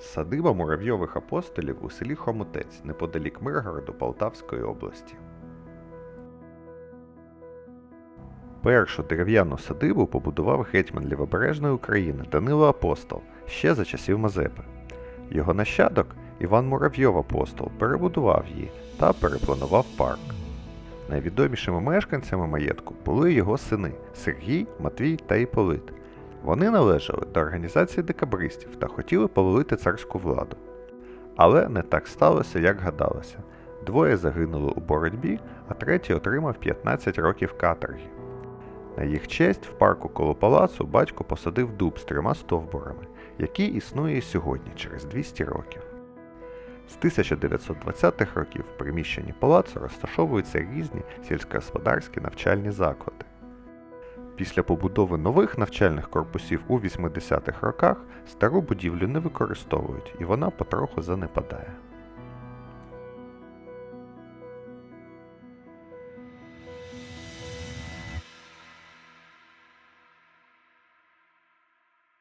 Садиба муравйових апостолів у селі Хомутець неподалік Миргороду Полтавської області. Першу дерев'яну садибу побудував гетьман Лівобережної України Данило Апостол ще за часів Мазепи. Його нащадок Іван Муравйов Апостол перебудував її та перепланував парк. Найвідомішими мешканцями маєтку були його сини Сергій, Матвій та Іполит. Вони належали до організації декабристів та хотіли повалити царську владу. Але не так сталося, як гадалося. Двоє загинули у боротьбі, а третій отримав 15 років каторги. На їх честь в парку коло палацу батько посадив дуб з трьома стовбурами, який існує сьогодні через 200 років. З 1920-х років в приміщенні палацу розташовуються різні сільськогосподарські навчальні заклади. Після побудови нових навчальних корпусів у 80-х роках стару будівлю не використовують і вона потроху занепадає.